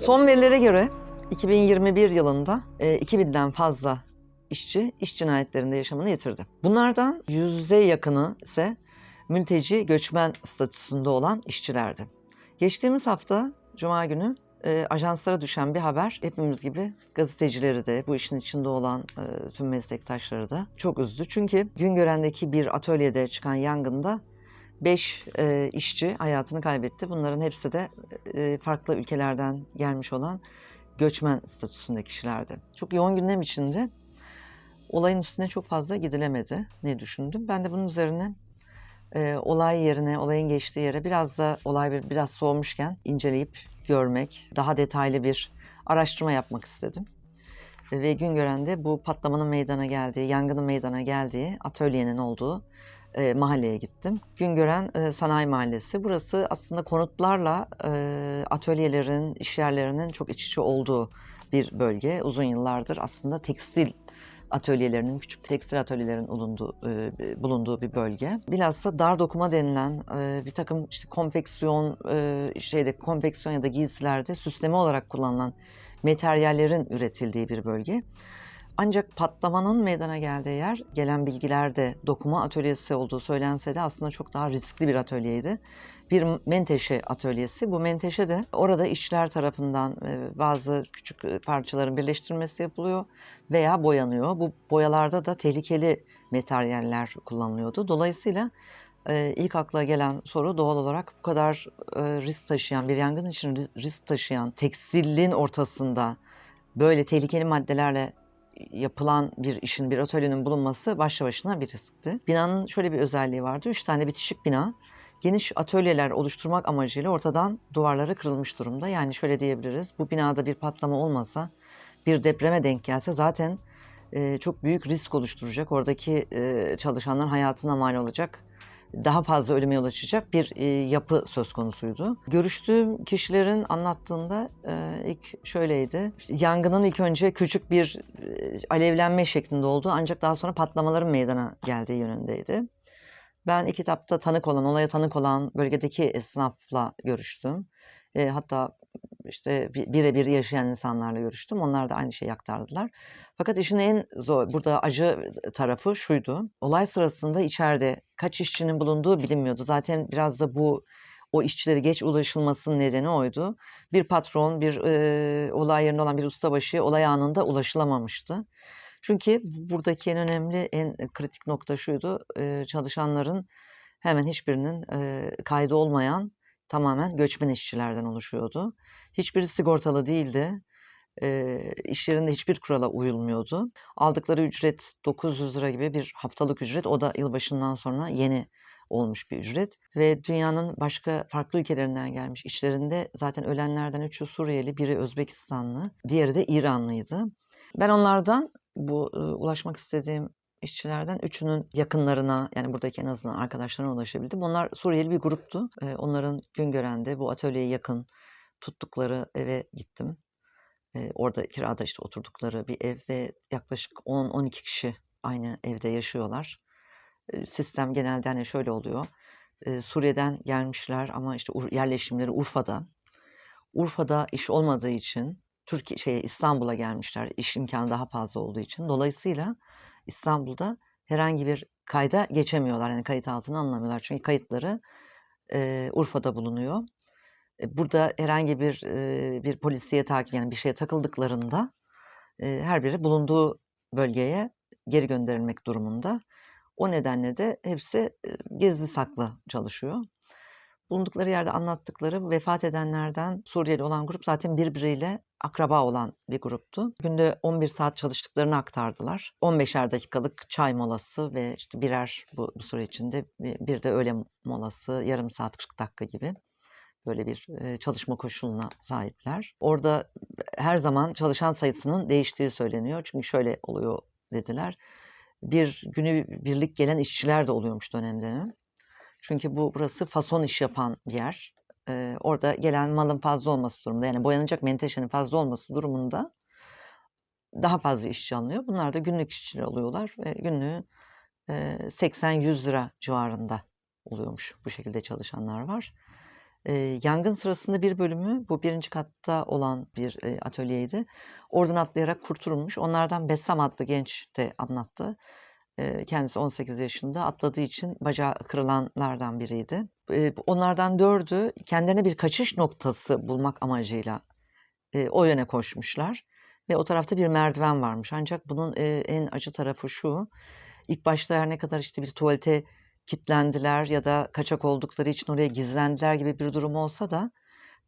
Son verilere göre 2021 yılında e, 2000'den fazla işçi iş cinayetlerinde yaşamını yitirdi. Bunlardan yüze yakını ise mülteci göçmen statüsünde olan işçilerdi. Geçtiğimiz hafta Cuma günü e, ajanslara düşen bir haber hepimiz gibi gazetecileri de bu işin içinde olan e, tüm meslektaşları da çok üzdü. Çünkü Güngören'deki bir atölyede çıkan yangında 5 e, işçi hayatını kaybetti. Bunların hepsi de e, farklı ülkelerden gelmiş olan göçmen statüsünde kişilerdi. Çok yoğun gündem içinde olayın üstüne çok fazla gidilemedi ne düşündüm. Ben de bunun üzerine e, olay yerine, olayın geçtiği yere biraz da olay bir, biraz soğumuşken inceleyip görmek, daha detaylı bir araştırma yapmak istedim. Ve Güngören'de bu patlamanın meydana geldiği, yangının meydana geldiği atölyenin olduğu e, mahalleye gittim. Güngören e, Sanayi Mahallesi. Burası aslında konutlarla e, atölyelerin, iş yerlerinin çok iç içe olduğu bir bölge. Uzun yıllardır aslında tekstil atölyelerinin, küçük tekstil atölyelerin bulunduğu, e, bulunduğu bir bölge. Bilhassa dar dokuma denilen e, bir takım işte konfeksiyon, e, şeyde konfeksiyon ya da giysilerde süsleme olarak kullanılan materyallerin üretildiği bir bölge. Ancak patlamanın meydana geldiği yer gelen bilgilerde dokuma atölyesi olduğu söylense de aslında çok daha riskli bir atölyeydi. Bir menteşe atölyesi. Bu menteşe de orada işçiler tarafından e, bazı küçük e, parçaların birleştirilmesi yapılıyor veya boyanıyor. Bu boyalarda da tehlikeli materyaller kullanılıyordu. Dolayısıyla e, ilk akla gelen soru doğal olarak bu kadar e, risk taşıyan, bir yangın için ris- risk taşıyan tekstilin ortasında böyle tehlikeli maddelerle yapılan bir işin, bir atölyenin bulunması başlı başına bir riskti. Binanın şöyle bir özelliği vardı. Üç tane bitişik bina geniş atölyeler oluşturmak amacıyla ortadan duvarları kırılmış durumda. Yani şöyle diyebiliriz. Bu binada bir patlama olmasa, bir depreme denk gelse zaten e, çok büyük risk oluşturacak. Oradaki e, çalışanların hayatına mal olacak daha fazla ölüme yol açacak bir e, yapı söz konusuydu. Görüştüğüm kişilerin anlattığında e, ilk şöyleydi. Yangının ilk önce küçük bir e, alevlenme şeklinde oldu ancak daha sonra patlamaların meydana geldiği yönündeydi. Ben ilk etapta tanık olan, olaya tanık olan bölgedeki esnafla görüştüm. Hatta işte bi- birebir yaşayan insanlarla görüştüm. Onlar da aynı şeyi aktardılar. Fakat işin en zor, burada acı tarafı şuydu. Olay sırasında içeride kaç işçinin bulunduğu bilinmiyordu. Zaten biraz da bu o işçilere geç ulaşılmasının nedeni oydu. Bir patron, bir e, olay yerinde olan bir ustabaşı olay anında ulaşılamamıştı. Çünkü buradaki en önemli, en kritik nokta şuydu. e, çalışanların hemen hiçbirinin e, kaydı olmayan tamamen göçmen işçilerden oluşuyordu. Hiçbiri sigortalı değildi. E, iş yerinde hiçbir kurala uyulmuyordu. Aldıkları ücret 900 lira gibi bir haftalık ücret. O da yılbaşından sonra yeni olmuş bir ücret. Ve dünyanın başka farklı ülkelerinden gelmiş işlerinde zaten ölenlerden üçü Suriyeli, biri Özbekistanlı, diğeri de İranlıydı. Ben onlardan bu e, ulaşmak istediğim işçilerden üçünün yakınlarına yani buradaki en azından arkadaşlarına ulaşabildim. Onlar Suriyeli bir gruptu. E, onların Güngören'de bu atölyeye yakın tuttukları eve gittim. E, orada kirada işte oturdukları bir ev ve yaklaşık 10-12 kişi aynı evde yaşıyorlar. E, sistem genelde hani şöyle oluyor. Suriye'den gelmişler ama işte yerleşimleri Urfa'da. Urfa'da iş olmadığı için Türkiye şey İstanbul'a gelmişler. İş imkanı daha fazla olduğu için. Dolayısıyla İstanbul'da herhangi bir kayda geçemiyorlar. Yani kayıt altına alınamıyorlar. Çünkü kayıtları e, Urfa'da bulunuyor. E, Burada herhangi bir e, bir polisiye takip yani bir şeye takıldıklarında e, her biri bulunduğu bölgeye geri gönderilmek durumunda. O nedenle de hepsi gizli saklı çalışıyor. Bulundukları yerde anlattıkları vefat edenlerden Suriyeli olan grup zaten birbiriyle akraba olan bir gruptu. Günde 11 saat çalıştıklarını aktardılar. 15'er dakikalık çay molası ve işte birer bu, bu süre içinde bir de öğle molası yarım saat 40 dakika gibi böyle bir e, çalışma koşuluna sahipler. Orada her zaman çalışan sayısının değiştiği söyleniyor. Çünkü şöyle oluyor dediler. Bir günü birlik gelen işçiler de oluyormuş dönem. Çünkü bu burası fason iş yapan bir yer. Ee, orada gelen malın fazla olması durumunda yani boyanacak menteşenin fazla olması durumunda daha fazla işçi alınıyor. Bunlar da günlük işçiler oluyorlar ve günlüğü e, 80-100 lira civarında oluyormuş. Bu şekilde çalışanlar var. Eee, yangın sırasında bir bölümü bu 1. katta olan bir, eee, atölyeydi. Oradan atlayarak kurtulmuş. Onlardan Bessam adlı genç de anlattı. Kendisi 18 yaşında. Atladığı için bacağı kırılanlardan biriydi. Onlardan 4'ü kendilerine bir kaçış noktası bulmak amacıyla, o yöne koşmuşlar ve o tarafta bir merdiven varmış. Ancak bunun, en acı tarafı şu: İlk başta her ne kadar, işte, bir tuvalete kilitlendiler ya da kaçak oldukları için oraya gizlendiler gibi bir durum olsa da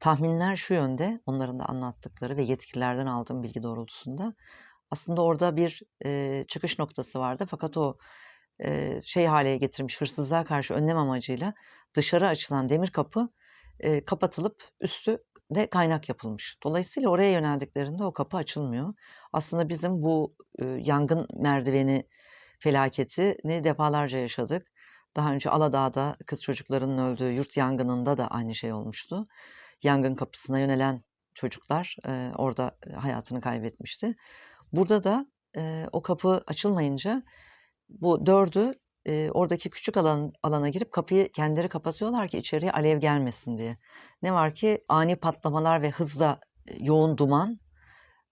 tahminler şu yönde, onların da anlattıkları ve yetkililerden aldığım bilgi doğrultusunda, aslında orada bir, eee, çıkış noktası vardı fakat o, eee, şey hâle getirmiş, hırsızlığa karşı önlem amacıyla dışarı açılan demir kapı, eee, kapatılıp üstü de kaynak yapılmış. Dolayısıyla oraya yöneldiklerinde o kapı açılmıyor. Aslında bizim bu, ııı, yangın merdiveni felaketini defalarca yaşadık. Daha önce Aladağ'da kız çocuklarının öldüğü yurt yangınında da aynı şey olmuştu. Yangın kapısına yönelen çocuklar, eee, orada hayatını kaybetmişti. Burada da, eee, o kapı açılmayınca bu 4'ü, eee, oradaki küçük alan alana girip kapıyı kendileri kapatıyorlar ki içeriye alev gelmesin diye. Ne var ki ani patlamalar ve hızla, eee, yoğun duman,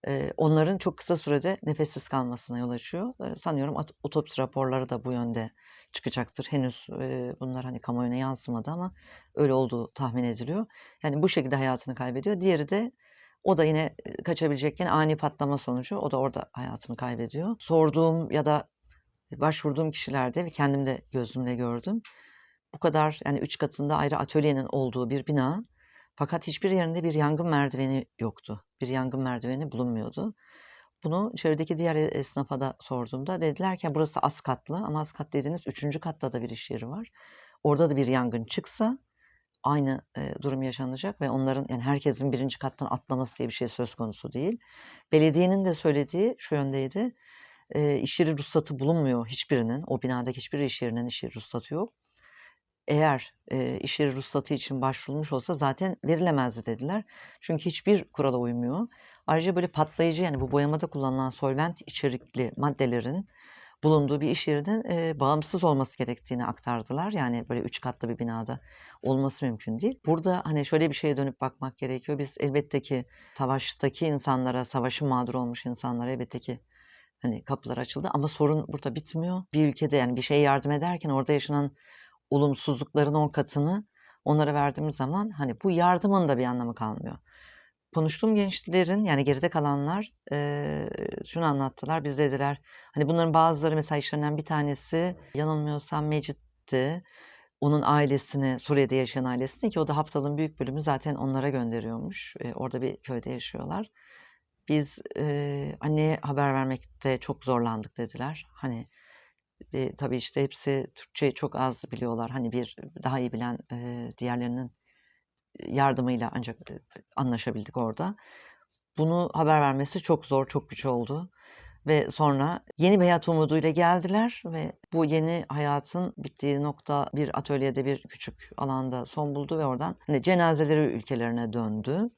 eee, onların çok kısa sürede nefessiz kalmasına yol açıyor. Eee, sanıyorum otopsi raporları da bu yönde çıkacaktır. Henüz, eee, bunlar, hani, kamuoyuna yansımadı ama öyle olduğu tahmin ediliyor. Yani bu şekilde hayatını kaybediyor. Diğeri de o da yine, kaçabilecekken ani patlama sonucu o da orada hayatını kaybediyor. Sorduğum ya da başvurduğum kişilerde ve kendim de gözümle gördüm. Bu kadar, yani 3 katında ayrı atölyenin olduğu bir bina fakat hiçbir yerinde bir yangın merdiveni yoktu. Bir yangın merdiveni bulunmuyordu. Bunu çevredeki diğer e esnafa da sorduğumda dediler ki burası az katlı ama az kat dediğiniz 3. katta da bir iş yeri var. Orada da bir yangın çıksa aynı, eee, durum yaşanacak ve onların, yani herkesin 1. kattan atlaması diye bir şey söz konusu değil. Belediyenin de söylediği şu yöndeydi: Eee, iş yeri ruhsatı bulunmuyor hiçbirinin. O binadaki hiçbir iş yerinin iş yeri ruhsatı yok. Eğer, eee, iş yeri ruhsatı için başvurulmuş olsa zaten verilemezdi dediler. Çünkü hiçbir kurala uymuyor. Ayrıca böyle patlayıcı, yani bu boyamada kullanılan solvent içerikli maddelerin bulunduğu bir iş yerinin, eee, bağımsız olması gerektiğini aktardılar. Yani böyle 3 katlı bir binada olması mümkün değil. Burada, hani, şöyle bir şeye dönüp bakmak gerekiyor. Biz elbette ki savaştaki insanlara, savaşın mağdur olmuş insanlara elbette ki, hani, kapılar açıldı ama sorun burada bitmiyor. Bir ülkede, yani, bir şeye yardım ederken orada yaşanan olumsuzlukların 10 katını onlara verdiğimiz zaman, hani, bu yardımın da bir anlamı kalmıyor. Konuştuğum gençlerin, yani geride kalanlar, eee, şunu anlattılar. Biz dediler, hani, bunların bazıları mesela işlerinden bir tanesi yanılmıyorsam Mecit'ti. Onun ailesini, Suriye'de yaşayan ailesini ki o da haftalığın büyük bölümü zaten onlara gönderiyormuş. Eee, orada bir köyde yaşıyorlar. Biz, eee, anneye haber vermekte çok zorlandık dediler. Hani, eee, tabii, işte, hepsi Türkçeyi çok az biliyorlar. Hani, bir daha iyi bilen, eee, diğerlerinin yardımıyla ancak, anlaşabildik orada. Bunu haber vermesi çok zor, çok güç oldu ve sonra yeni bir hayat umuduyla geldiler ve bu yeni hayatın bittiği nokta bir atölyede, bir küçük alanda son buldu ve oradan, hani, cenazeleri ülkelerine döndü.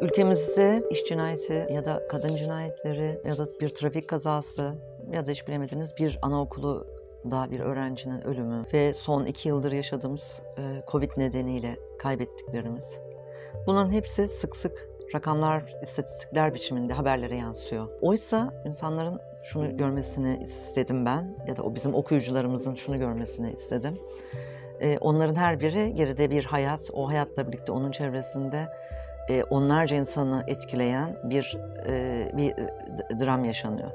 Ülkemizde iş cinayeti ya da kadın cinayetleri ya da bir trafik kazası ya da hiç bilemediğiniz bir anaokulunda bir öğrencinin ölümü ve son 2 yıldır yaşadığımız, eee, COVID nedeniyle kaybettiklerimiz. Bunların hepsi sık sık rakamlar, istatistikler biçiminde haberlere yansıyor. Oysa insanların şunu görmesini istedim ben ya da o bizim okuyucularımızın şunu görmesini istedim. Eee, onların her biri geride bir hayat, o hayatla birlikte onun çevresinde, eee, onlarca insanı etkileyen bir, eee, bir, d dram yaşanıyor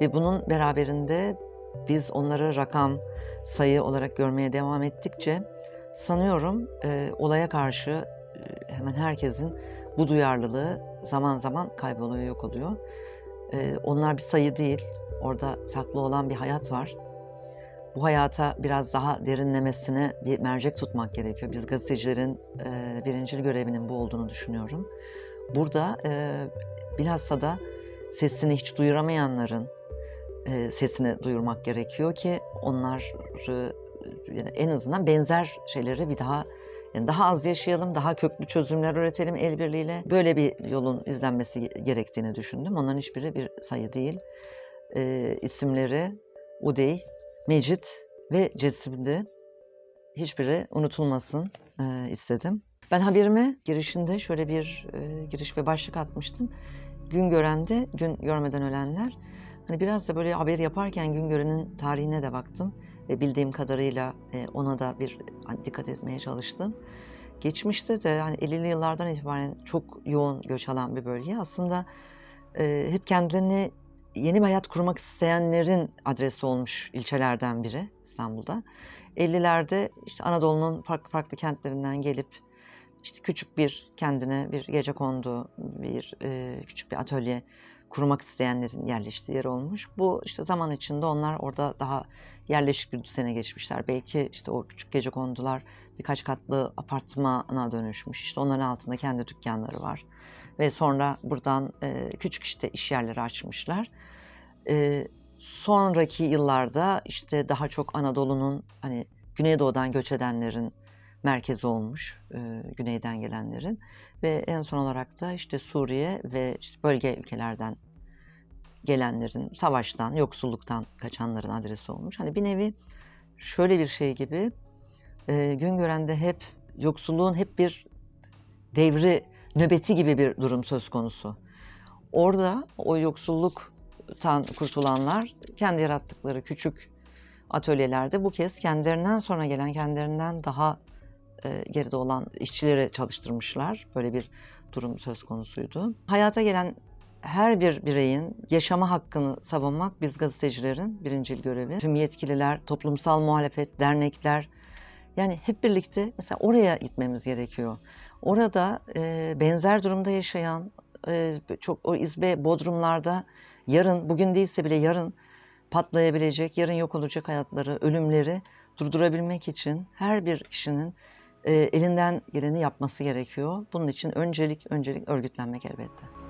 ve bunun beraberinde biz onları rakam, sayı olarak görmeye devam ettikçe sanıyorum, eee, olaya karşı, eee, hemen herkesin bu duyarlılığı zaman zaman kayboluyor, yok oluyor. Eee, onlar bir sayı değil, orada saklı olan bir hayat var. Bu hayata biraz daha derinlemesine bir mercek tutmak gerekiyor. Biz gazetecilerin, eee, birincil görevinin bu olduğunu düşünüyorum. Burada, eee, bilhassa da sesini hiç duyuramayanların, eee, sesini duyurmak gerekiyor ki onları, yani, en azından benzer şeyleri bir daha, yani, daha az yaşayalım, daha köklü çözümler üretelim el birliğiyle. Böyle bir yolun izlenmesi gerektiğini düşündüm. Onların hiçbiri bir sayı değil. e, isimleri Udey, Mecit ve Cesim'di. Hiçbiri unutulmasın e, istedim. Ben haberime girişinde şöyle bir e, giriş ve başlık atmıştım. Gün görende, gün görmeden ölenler. Hani biraz da böyle haber yaparken gün görenin tarihine de baktım ve bildiğim kadarıyla e, ona da bir dikkat etmeye çalıştım. Geçmişte de yani 50'li yıllardan itibaren çok yoğun göç alan bir bölge. Aslında e, hep kendilerini yeni bir hayat kurmak isteyenlerin adresi olmuş ilçelerden biri İstanbul'da. 50'lerde işte Anadolu'nun farklı farklı kentlerinden gelip işte küçük bir kendine bir gece kondu, bir e, küçük bir atölye kurmak isteyenlerin yerleştiği yer olmuş. Bu işte zaman içinde onlar orada daha yerleşik bir düzene geçmişler. Belki işte o küçük gece kondular birkaç katlı apartmana dönüşmüş. İşte onların altında kendi dükkanları var. Ve sonra buradan e, küçük işte iş yerleri açmışlar. E, sonraki yıllarda işte daha çok Anadolu'nun hani Güneydoğu'dan göç edenlerin merkezi olmuş, e, güneyden gelenlerin ve en son olarak da işte Suriye ve işte bölge ülkelerden gelenlerin, savaştan, yoksulluktan kaçanların adresi olmuş. Hani bir nevi şöyle bir şey gibi e, Güngören'de hep yoksulluğun hep bir devri, nöbeti gibi bir durum söz konusu. Orada o yoksulluktan kurtulanlar kendi yarattıkları küçük atölyelerde bu kez kendilerinden sonra gelen, kendilerinden daha e, geride olan işçileri çalıştırmışlar. Böyle bir durum söz konusuydu. Hayata gelen her bir bireyin yaşama hakkını savunmak biz gazetecilerin birincil görevi. Tüm yetkililer, toplumsal muhalefet, dernekler yani hep birlikte mesela oraya gitmemiz gerekiyor. Orada e, benzer durumda yaşayan e, çok o izbe bodrumlarda yarın bugün değilse bile yarın patlayabilecek, yarın yok olacak hayatları, ölümleri durdurabilmek için her bir kişinin elinden geleni yapması gerekiyor. Bunun için öncelik öncelik örgütlenmek elbette.